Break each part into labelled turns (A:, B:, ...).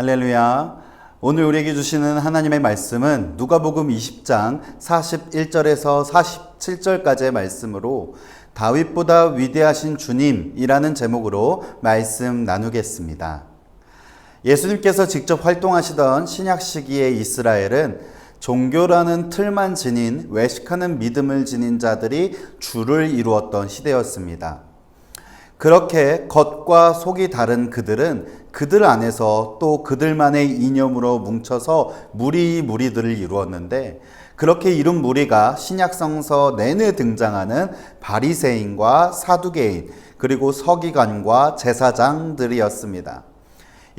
A: 할렐루야. 오늘 우리에게 주시는 하나님의 말씀은 누가복음 20장 41절에서 47절까지의 말씀으로 다윗보다 위대하신 주님이라는 제목으로 말씀 나누겠습니다. 예수님께서 직접 활동하시던 신약 시기의 이스라엘은 종교라는 틀만 지닌 외식하는 믿음을 지닌 자들이 주를 이루었던 시대였습니다. 그렇게 겉과 속이 다른 그들은 그들 안에서 또 그들만의 이념으로 뭉쳐서 무리 무리들을 이루었는데 그렇게 이룬 무리가 신약성서 내내 등장하는 바리새인과 사두개인 그리고 서기관과 제사장들이었습니다.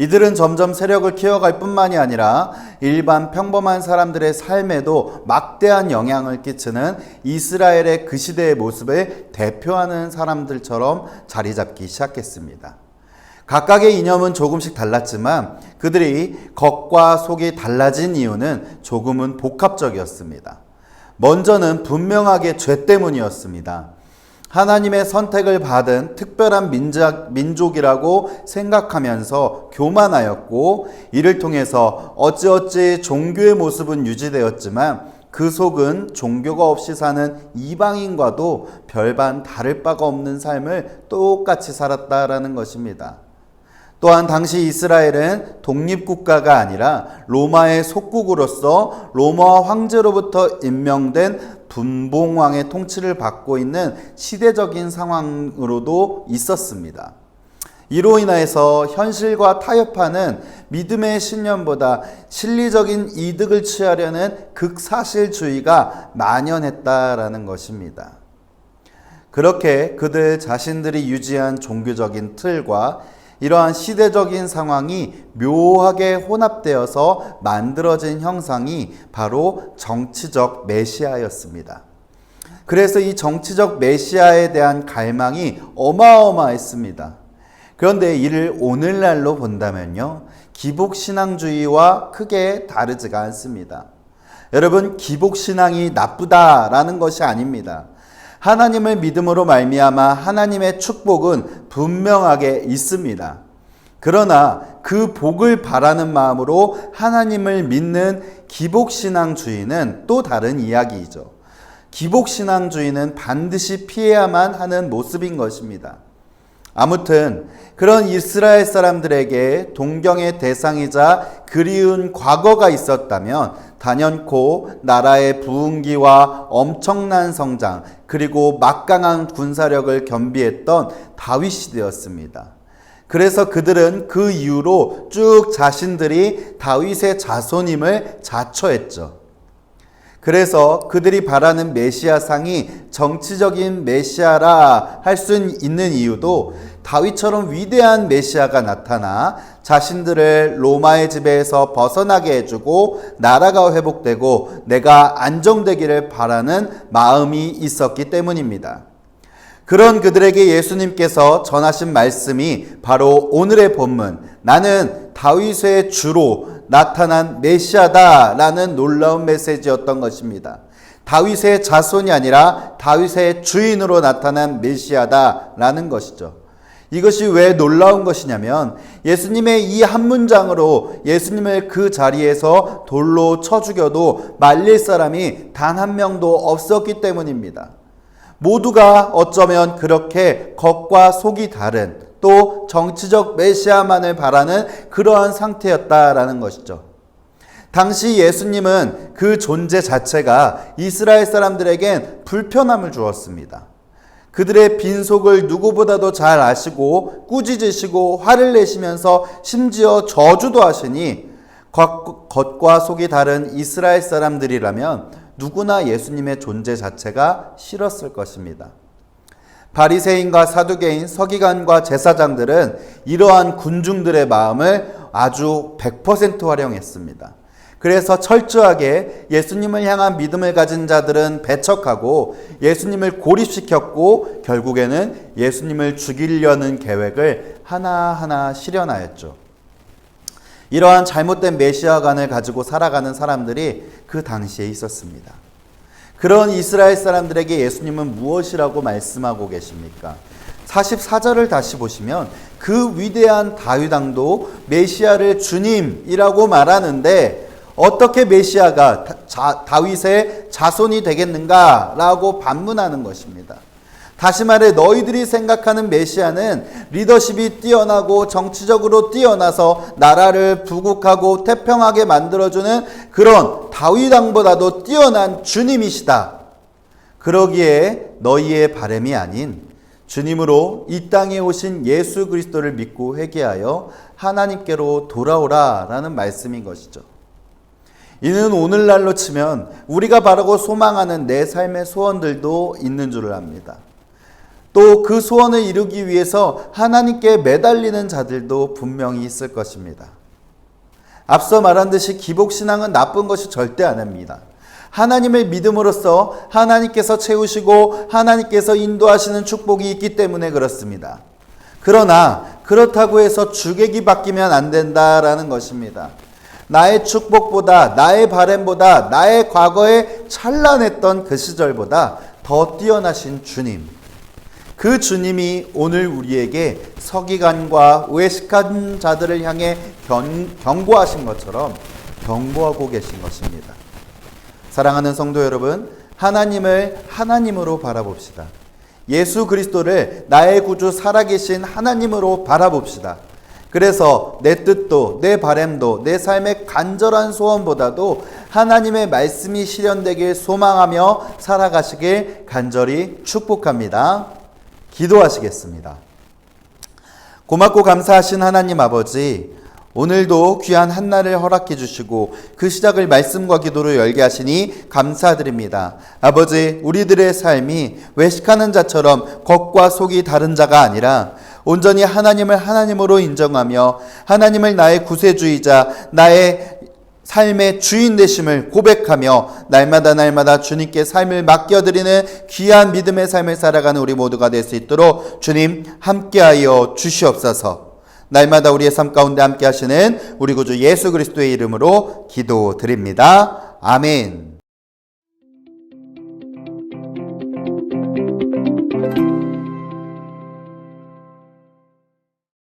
A: 이들은 점점 세력을 키워갈 뿐만이 아니라 일반 평범한 사람들의 삶에도 막대한 영향을 끼치는 이스라엘의 그 시대의 모습을 대표하는 사람들처럼 자리 잡기 시작했습니다. 각각의 이념은 조금씩 달랐지만 그들이 겉과 속이 달라진 이유는 조금은 복합적이었습니다. 먼저는 분명하게 죄 때문이었습니다. 하나님의 선택을 받은 특별한 민족, 민족이라고 생각하면서 교만하였고 이를 통해서 어찌어찌 종교의 모습은 유지되었지만 그 속은 종교가 없이 사는 이방인과도 별반 다를 바가 없는 삶을 똑같이 살았다라는 것입니다. 또한 당시 이스라엘은 독립국가가 아니라 로마의 속국으로서 로마 황제로부터 임명된 분봉왕의 통치를 받고 있는 시대적인 상황으로도 있었습니다. 이로 인하여서 현실과 타협하는 믿음의 신념보다 실리적인 이득을 취하려는 극사실주의가 만연했다라는 것입니다. 그렇게 그들 자신들이 유지한 종교적인 틀과 이러한 시대적인 상황이 묘하게 혼합되어서 만들어진 형상이 바로 정치적 메시아였습니다. 그래서 이 정치적 메시아에 대한 갈망이 어마어마했습니다. 그런데 이를 오늘날로 본다면요. 기복신앙주의와 크게 다르지가 않습니다. 여러분, 기복신앙이 나쁘다라는 것이 아닙니다. 하나님을 믿음으로 말미암아 하나님의 축복은 분명하게 있습니다. 그러나 그 복을 바라는 마음으로 하나님을 믿는 기복신앙주의는 또 다른 이야기이죠. 기복신앙주의는 반드시 피해야만 하는 모습인 것입니다. 아무튼 그런 이스라엘 사람들에게 동경의 대상이자 그리운 과거가 있었다면 단연코 나라의 부흥기와 엄청난 성장 그리고 막강한 군사력을 겸비했던 다윗 시대였습니다. 그래서 그들은 그 이후로 쭉 자신들이 다윗의 자손임을 자처했죠. 그래서 그들이 바라는 메시아상이 정치적인 메시아라 할 수 있는 이유도 다윗처럼 위대한 메시아가 나타나 자신들을 로마의 지배에서 벗어나게 해주고 나라가 회복되고 내가 안정되기를 바라는 마음이 있었기 때문입니다. 그런 그들에게 예수님께서 전하신 말씀이 바로 오늘의 본문 나는 다윗의 주로 나타난 메시아다라는 놀라운 메시지였던 것입니다. 다윗의 자손이 아니라 다윗의 주인으로 나타난 메시아다라는 것이죠. 이것이 왜 놀라운 것이냐면 예수님의 이 한 문장으로 예수님을 그 자리에서 돌로 쳐 죽여도 말릴 사람이 단 한 명도 없었기 때문입니다. 모두가 어쩌면 그렇게 겉과 속이 다른 또 정치적 메시아만을 바라는 그러한 상태였다라는 것이죠. 당시 예수님은 그 존재 자체가 이스라엘 사람들에겐 불편함을 주었습니다. 그들의 빈속을 누구보다도 잘 아시고 꾸짖으시고 화를 내시면서 심지어 저주도 하시니 겉과 속이 다른 이스라엘 사람들이라면 누구나 예수님의 존재 자체가 싫었을 것입니다. 바리새인과 사두개인, 서기관과 제사장들은 이러한 군중들의 마음을 아주 100% 활용했습니다. 그래서 철저하게 예수님을 향한 믿음을 가진 자들은 배척하고 예수님을 고립시켰고 결국에는 예수님을 죽이려는 계획을 하나하나 실현하였죠. 이러한 잘못된 메시아관을 가지고 살아가는 사람들이 그 당시에 있었습니다. 그런 이스라엘 사람들에게 예수님은 무엇이라고 말씀하고 계십니까? 44절을 다시 보시면 그 위대한 다윗 왕도 메시아를 주님이라고 말하는데 어떻게 메시아가 다- 자- 다윗의 자손이 되겠는가라고 반문하는 것입니다. 다시 말해 너희들이 생각하는 메시아는 리더십이 뛰어나고 정치적으로 뛰어나서 나라를 부국하고 태평하게 만들어주는 그런 다윗 왕보다도 뛰어난 주님이시다. 그러기에 너희의 바램이 아닌 주님으로 이 땅에 오신 예수 그리스도를 믿고 회개하여 하나님께로 돌아오라라는 말씀인 것이죠. 이는 오늘날로 치면 우리가 바라고 소망하는 내 삶의 소원들도 있는 줄 압니다. 또 그 소원을 이루기 위해서 하나님께 매달리는 자들도 분명히 있을 것입니다. 앞서 말한 듯이 기복신앙은 나쁜 것이 절대 아닙니다. 하나님을 믿음으로써 하나님께서 채우시고 하나님께서 인도하시는 축복이 있기 때문에 그렇습니다. 그러나 그렇다고 해서 주객이 바뀌면 안 된다라는 것입니다. 나의 축복보다 나의 바램보다 나의 과거에 찬란했던 그 시절보다 더 뛰어나신 주님. 그 주님이 오늘 우리에게 서기관과 외식한 자들을 향해 견, 경고하신 것처럼 경고하고 계신 것입니다. 사랑하는 성도 여러분, 하나님을 하나님으로 바라봅시다. 예수 그리스도를 나의 구주 살아계신 하나님으로 바라봅시다. 그래서 내 뜻도 내 바램도 내 삶의 간절한 소원보다도 하나님의 말씀이 실현되길 소망하며 살아가시길 간절히 축복합니다. 기도하시겠습니다. 고맙고 감사하신 하나님 아버지, 오늘도 귀한 한날을 허락해 주시고 그 시작을 말씀과 기도로 열게 하시니 감사드립니다. 아버지, 우리들의 삶이 외식하는 자처럼 겉과 속이 다른 자가 아니라 온전히 하나님을 하나님으로 인정하며 하나님을 나의 구세주이자 나의 삶의 주인 되심을 고백하며 날마다 날마다 주님께 삶을 맡겨드리는 귀한 믿음의 삶을 살아가는 우리 모두가 될 수 있도록 주님 함께하여 주시옵소서. 날마다 우리의 삶 가운데 함께 하시는 우리 구주 예수 그리스도의 이름으로 기도드립니다. 아멘.